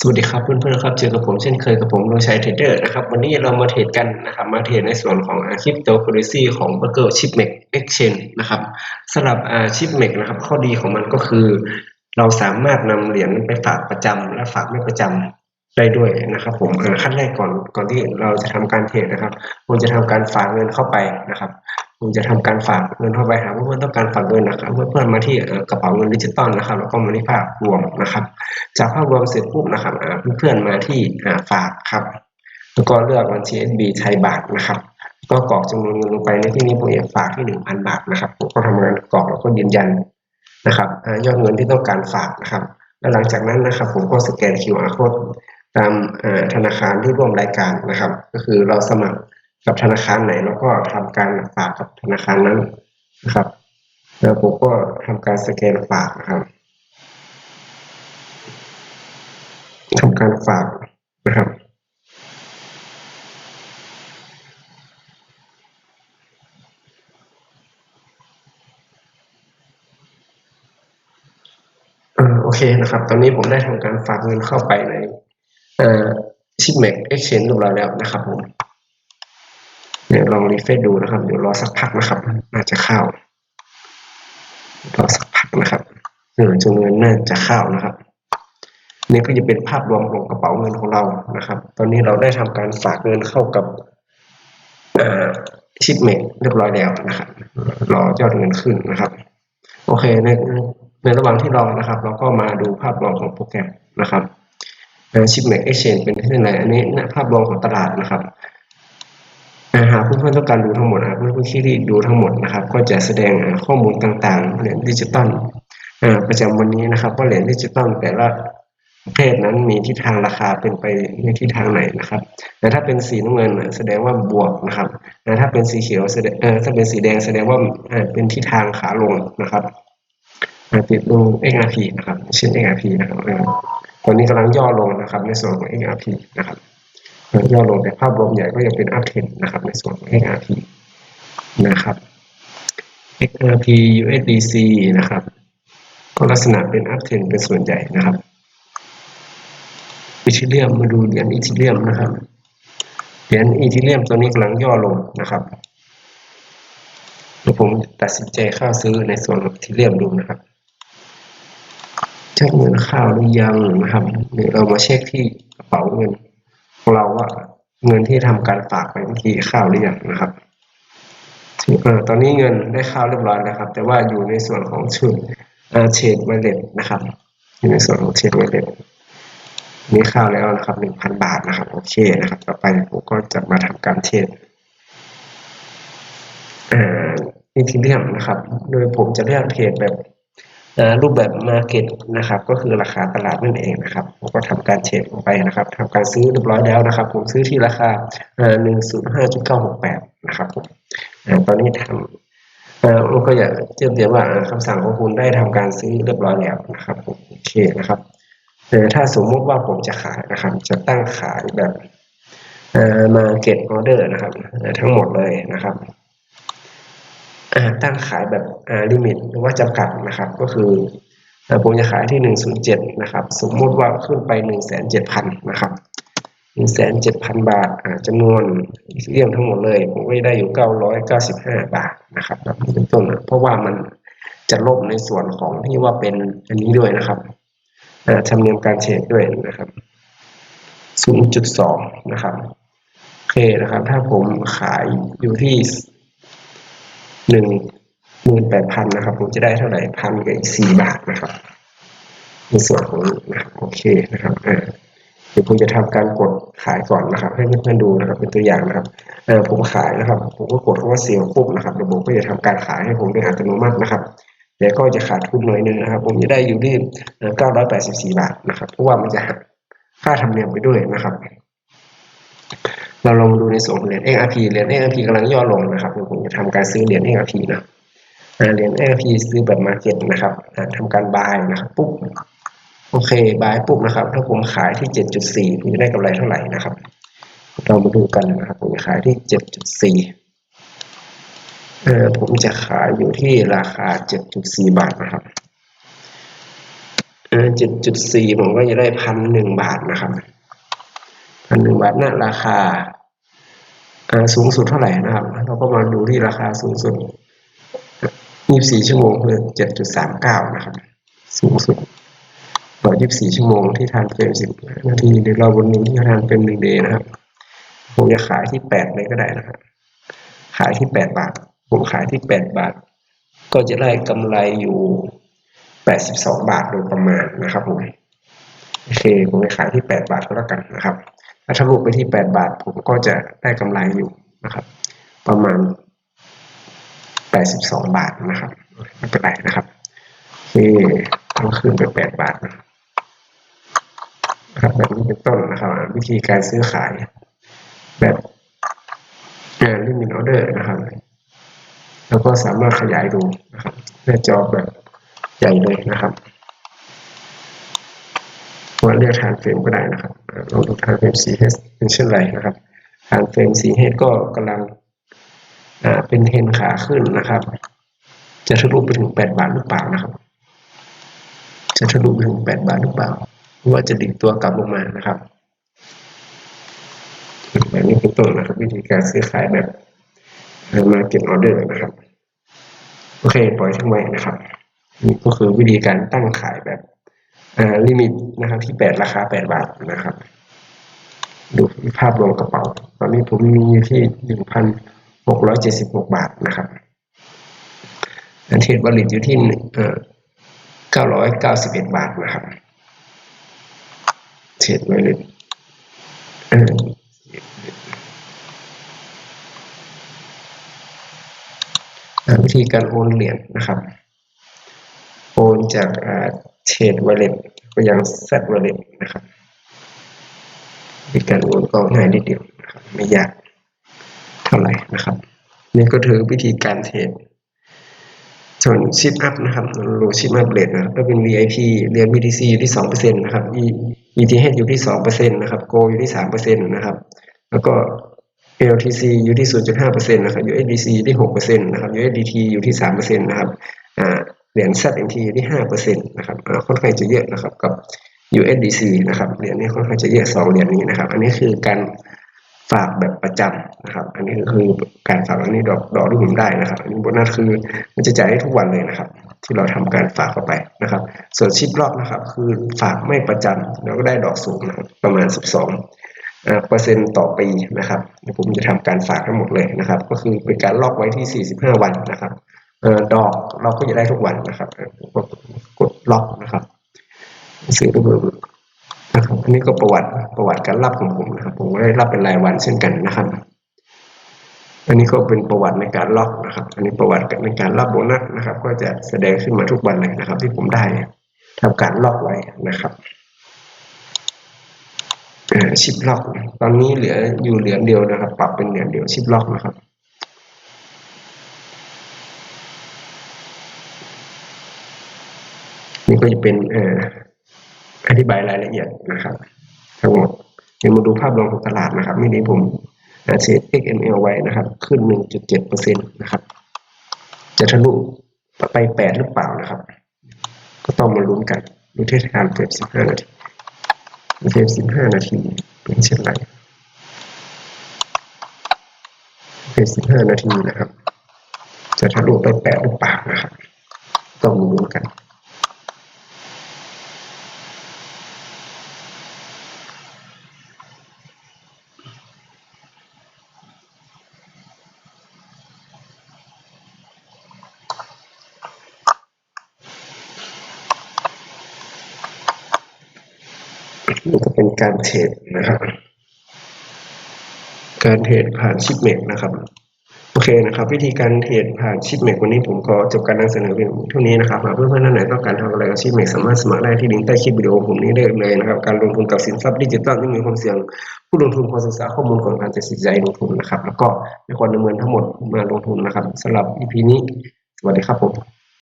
สวัสดีครับเพื่อนๆครับเจอกับผมเช่นเคยกับผมดวงชัยเทรดเดอร์นะครับวันนี้เรามาเทรดกันนะครับมาเทรดในส่วนของคริปโตเคอเรซีของ b u r g e r Chipmex Exchange นะครับสำหรับอ่า Chipmex นะครับข้อดีของมันก็คือ เราสามารถนำเหรียญไปฝากประจำและฝากไม่ประจำได้ด้วยนะครับผมขั้นแรกก่อนก่อนที่เราจะทำการเทรดนะครับผมจะทำการฝากเงินเข้าไปนะครับ ผมจะทำการฝากเงินเข้าไปหาเพื่อนๆต้องการฝากเงินนะครับเพื่อนๆมาที่กระเป๋าเงินดิจิตอลนะครับ แล้วก็มาที่ภาพรวมนะครับ จากภาพรวมเสร็จปุ๊บนะครับอ่าเพื่อนๆมาที่ฝากครับ แล้วก็เลือกบัญชี SB ไทยบาทนะครับก็กรอกจำนวนเงินลงไปในที่นี้ผมอยากฝากที่หนึ่งพันบาทนะครับผมก็ทำงานกรอกแล้วก็ยืนยันนะครับยอดเงินที่ต้องการฝากนะครับ แล้วหลังจากนั้นนะครับ ผมก็สแกน QR code ตามธนาคารที่ร่วมรายการนะครับ ก็คือเราสมัคร กับธนาคารไหนแล้วก็ทำการฝากกับธนาคารนั้นนะครับแล้วผมก็ทำการสแกนฝากนะครับทำการฝากนะครับอ่าโอเคนะครับ ตอนนี้ผมได้ทำการฝากเงินเข้าไปในเอชิปเมกเอ็กชนนเรียบร้อยแล้วนะครับผม เดี๋ยวลองรีเฟรชดูนะครับ เดี๋ยวรอสักพักนะครับ น่าจะเข้ารอสักพักนะครับเงินจำนวนเน่าจะเข้านะครับ นี่ก็จะเป็นภาพรวมของกระเป๋าเงินของเรานะครับ ตอนนี้เราได้ทำการฝากเงินเข้ากับชิปเมกเรียบร้อยแล้วนะครับรอยอดเงินขึ้นนะครับ โอเคในในระหว่างที่รอนะครับ เราก็มาดูภาพรวมของโปรแกรมนะครับชิปเมกเอ็กชแนนเป็นที่ไหนอันนี้นะภาพรวมของตลาดนะครับ พื่อนต้องการดูทั้งหมดนะครับเพื่อนๆที่ดูทั้งหมดนะครับ ก็จะแสดงข้อมูลต่างๆเหรียญดิจิตอลประจำวันนี้นะครับว่าเหรียญดิจิตอลแต่ละประเภทนั้นมีทิศทางราคาเป็นไปในทิศทางไหนนะครับ แต่ถ้าเป็นสีน้ำเงินแสดงว่าบวกนะครับแต่ถ้าเป็นสีเขียวแสดงเออถ้าเป็นสีแดงแสดงว่าเป็นทิศทางขาลงนะครับติดดู XRP นะครับเช่น XRP นะครับตอนนี้กำลังย่อลงนะครับในส่วนของ XRP นะครับ เอ่อย่อลงแต่ภาพรวมใหญ่ก็ยังเป็น up trend นะครับในส่วนของ XRP นะครับ XRP USDC นะครับ ก็ลักษณะเป็น up trend เป็นส่วนใหญ่นะครับอีทีเรียมมาดูเหรียญอีทีเรียมนะครับเหรียญอีทีเรียมตัวนี้กำลังย่อลงนะครับแล้วผมตัดสินใจเข้าซื้อในส่วนของอีทีเรียมดูนะครับเช็คเงินข้าวหรือยังนะครับเดี๋ยวเรามาเช็คที่กระเป๋าเงิน ของเราว่าเงินที่ทำการฝากไปเมื่อกี้เข้าหรือยังนะครับเออตอนนี้เงินได้เข้าเรียบร้อยแล้วครับ แต่ว่าอยู่ในส่วนของชุดเชดไวเลตนะครับ อยู่ในส่วนของเชดไวเลตนี่เข้าแล้วนะครับหนึ่งพันบาทนะครับโอเคนะครับ ต่อไปผมก็จะมาทำการเทรดอ่าอีทีเรียมนะครับ โดยผมจะเลือกเทรดแบบ รูปแบบมาเก็ตนะครับ ก็คือราคาตลาดนั่นเองนะครับผมก็ทำการเทรดลงไปนะครับทำการซื้อเรียบร้อยแล้วนะครับ ผมซื้อที่ราคาหนึ่งศูนย์ห้าจุดเก้าหกแปดนะครับผมตอนนี้ทำผมก็อยากเทียบเทียบว่าคำสั่งของคุณได้ทำการซื้อเรียบร้อยแล้วนะครับผมโอเคนะครับแต่ถ้าสมมุติว่าผมจะขายนะครับ จะตั้งขายแบบมาเก็ตออเดอร์นะครับ ทั้งหมดเลยนะครับ ตั้งขายแบบลิมิตหรือว่าจำกัดนะครับ ก็คือผมจะขายที่หนึ่งศูนย์เจ็ดนะครับ สมมติว่าขึ้นไปหนึ่งแสนเจ็ดพันนะครับหนึ่งแสนเจ็ดพันบาทจำนวนเรียมทั้งหมดเลย ผมก็ได้อยู่เก้าร้อยเก้าสิบห้าบาทนะครับแบบนี้เป็นต้นเพราะว่ามันจะลบในส่วนของที่ว่าเป็นอันนี้ด้วยนะครับธรรมเนียมการเทรดด้วยนะครับ 0.2 นะครับ โอเคนะครับ ถ้าผมขายอยู่ที่ หนึ่งหมื่นแปดพันนะครับ ผมจะได้เท่าไหร่พันกับอีกสี่บาทนะครับในส่วนของนะครับโอเคนะครับอ่าเดี๋ยวผมจะทำการกดขายก่อนนะครับ ให้เพื่อนๆดูนะครับเป็นตัวอย่างนะครับเออผมขายนะครับ ผมก็กดคำว่าเซลล์ปุ๊บนะครับระบบก็จะทำการขายให้ผมโดยอัตโนมัตินะครับเดี๋ยวก็จะขาดทุนหน่อยนึงนะครับ ผมจะได้อยู่ที่ 984 บาทนะครับ เพราะว่ามันจะหักค่าธรรมเนียมไปด้วยนะครับ เราลองดูในส่วนของเหรียญ XRP เหรียญ XRP กำลังย่อลงนะครับผมจะทำการซื้อเหรียญ XRP นะเหรียญ XRP ซื้อแบบมาเก็ตนะครับทำการบายนะครับปุ๊บโอเคบายปุ๊บนะครับ ถ้าผมขายที่ 7.4ผมจะได้กำไรเท่าไหร่นะครับ เรามาดูกันนะครับผมจะขายที่ 7.4เออผมจะขายอยู่ที่ราคา 7.4 บาทนะครับเอเจ็ดจุดสี่ผมก็จะได้พันหนึ่งบาทนะครับพันหนึ่งบาทน่ะราคา สูงสุดเท่าไหร่นะครับ เราก็มาดูที่ราคาสูงสุดยี่สี่ชั่วโมงคือเจ็ดจุดสามเก้านะครับ สูงสุดต่อยี่สี่ชั่วโมงที่ทานเฟรมสิบนาทีหรือเราบนนี้ที่ทานเฟรมหนึ่งเดย์นะครับ ผมจะขายที่แปดเลยก็ได้นะครับ ขายที่แปดบาท ผมขายที่แปดบาท ก็จะได้กำไรอยู่แปดสิบสองบาทโดยประมาณนะครับผม โอเค ผมจะขายที่แปดบาทก็แล้วกันนะครับ ถ้าทะลุไปที่แปดบาท ผมก็จะได้กำไรอยู่นะครับ ประมาณแปดสิบาทนะครับไม่เป็นไรนะครับโอเคต้องขึ้นไปแปดบาทนะครับแบบนี้เป็นต้นนะครับ วิธีการซื้อขายแบบลิมิตออเดอร์นะครับ แล้วก็สามารถขยายดูนะครับหน้าจอแบบใหญ่เลยนะครับว่าเรียกฐานเฟรมก็ได้นะครับ ลองดูฐานเฟรม 4H เป็นเช่นไรนะครับฐานเฟรม 4H ก็กำลังเป็นเทนขาขึ้นนะครับ จะทะลุไปถึง 8 บาทหรือเปล่านะครับ จะทะลุไปถึง 8 บาทหรือเปล่าว่าจะดิ่งตัวกลับลงมานะครับแบบนี้เป็นต้นนะครับ วิธีการซื้อขายแบบมาเก็บออเดอร์นะครับ โอเค ปล่อยทิ้งไว้นะครับ นี่ก็คือวิธีการตั้งขายแบบ ลิมิตนะครับที่แปดราคาแปดบาทนะครับ ดูภาพรวมกระเป๋า ตอนนี้ผมมีอยู่ที่หนึ่งพันหกร้อยเจ็ดสิบหกบาทนะครับอันเทรดบริตอยู่ที่เก้าร้อยเก้าสิบเอ็ดบาทนะครับเทรดบริตวิธีการโอนเหรียญนะครับ จากเทรดวอลเล็ตไปยังแซดวอลเล็ตนะครับวิธีการโอนก็ง่ายนิดเดียวนะครับไม่ยากเท่าไหร่นะครับ นี่ก็ถือวิธีการเทรดส่วนชิปอัพนะครับโลชิปอัพเลทนะก็เป็น VIP เรียน BTC อยู่ที่สองเปอร์เซ็นต์นะครับ ETH อยู่ที่สองเปอร์เซ็นต์นะครับ Go อยู่ที่สามเปอร์เซ็นต์นะครับ แล้วก็ LTC อยู่ที่ 0.5%นะครับ USDC อยู่ที่ 6%นะครับ USDT อยู่ที่ 3%นะครับอ่า เหรียญ ZMT อยู่ที่5%นะครับอ่าค่อนข้างจะเยอะนะครับกับ USDC นะครับเหรียญนี้ค่อนข้างจะเยอะ2เหรียญนี้นะครับ อันนี้คือการฝากแบบประจำนะครับ อันนี้คือการฝากอันนี้ดอกดอกที่ผมได้นะครับ อันนี้โบนัสคือมันจะจ่ายได้ทุกวันเลยนะครับ ที่เราทำการฝากเข้าไปนะครับ ส่วนชิปรอบนะครับ คือฝากไม่ประจำแล้วก็ได้ดอกสูงนะครับประมาณ 12เปอร์เซ็นต์ต่อปีนะครับผมจะทำการฝากทั้งหมดเลยนะครับ ก็คือเป็นการล็อกไว้ที่ 45 วันนะครับ ดอกเราก็จะได้ทุกวันนะครับกดกดล็อกนะครับซื้อด้วยนะครับอันนี้ก็ประวัติประวัติการรับของผมนะครับ ผมก็ได้รับเป็นรายวันเช่นกันนะครับอันนี้ก็เป็นประวัติในการล็อกนะครับ อันนี้ประวัติในการรับโบนัสนะครับ ก็จะแสดงขึ้นมาทุกวันเลยนะครับ ที่ผมได้ทำการล็อกไว้นะครับชิปล็อก ตอนนี้เหลืออยู่เหรียญเดียวนะครับ ปรับเป็นเหรียญเดียวชิปล็อกนะครับ นี่ ก็จะเป็นอธิบายรายละเอียดนะครับทั้งหมดเดี๋ยวมาดูภาพรวมของตลาดนะครับนี่นี้ผมเซต XML ไว้นะครับ ขึ้น 1.7%นะครับ จะทะลุไป 8 หรือเปล่านะครับ ก็ต้องมาลุ้นกันดูเทศกาลเกิด15 นาทีเฟรมสิบห้านาทีเป็นเช่นไรเฟรมสิบห้านาทีนะครับ จะทะลุไปแปดหรือเปล่านะครับ ต้องรู้นกัน นี่ก็เป็นการเทรดนะครับ การเทรดผ่านชิปเมกนะครับ โอเคนะครับ วิธีการเทรดผ่านชิปเมกวันนี้ผมก็จบการนำเสนอเพียงเท่านี้นะครับหากเพื่อนๆท่านไหนต้องการทำอะไรกับชิปเมกสามารถสมัครได้ที่ลิงก์ใต้คลิปวิดีโอผมนี้ได้เลยนะครับ การลงทุนกับสินทรัพย์ดิจิตอลที่มีความเสี่ยง ผู้ลงทุนควรศึกษาข้อมูลก่อนการตัดสินใจลงทุนนะครับ แล้วก็ไม่ควรดำเนินทั้งหมดมาลงทุนนะครับสำหรับ EP นี้สวัสดีครับผม